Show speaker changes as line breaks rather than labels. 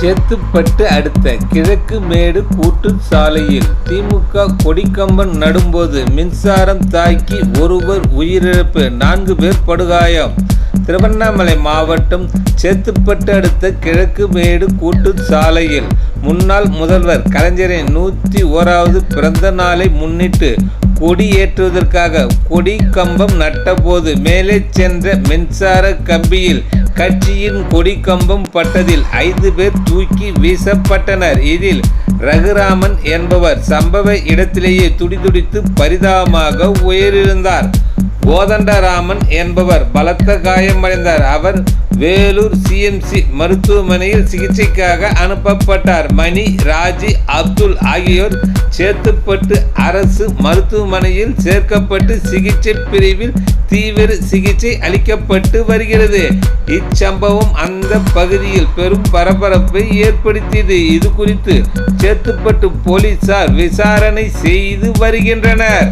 சேத்துப்பட்டு அடுத்த கிழக்கு மேடு கூட்டு சாலையில் திமுக கொடிக்கம்பம் நடும்போது மின்சாரம் தாக்கி ஒருவர் உயிரிழப்பு. நான்கு பேர் படுகாயம். திருவண்ணாமலை மாவட்டம் சேத்துப்பட்டு அடுத்த கிழக்கு மேடு கூட்டு சாலையில் முன்னாள் முதல்வர் கலைஞரின் நூற்றி ஓராவது பிறந்த நாளை முன்னிட்டு கொடி ஏற்றுவதற்காக கொடி கம்பம் நட்டபோது மேலே சென்ற மின்சார கம்பியில் கட்சியின் கொடி கம்பம் பட்டதில் ஐந்து பேர் தூக்கி வீசப்பட்டனர். இதில் ரகுராமன் என்பவர் சம்பவ இடத்திலேயே துடிதுடித்து பரிதாபமாக உயிரிழந்தார். கோதண்டராமன் என்பவர் பலத்த காயமடைந்தார். அவர் வேலூர் சிஎம்சி மருத்துவமனையில் சிகிச்சைக்காக அனுப்பப்பட்டார். மணி ராஜி அப்துல் ஆகியோர் சேத்துப்பட்டு அரசு மருத்துவமனையில் சேர்க்கப்பட்டு சிகிச்சை பிரிவில் தீவிர சிகிச்சை அளிக்கப்பட்டு வருகிறது. இச்சம்பவம் அந்த பகுதியில் பெரும் பரபரப்பை ஏற்படுத்தியது. இது குறித்து சேத்துப்பட்டு போலீசார் விசாரணை செய்து வருகின்றனர்.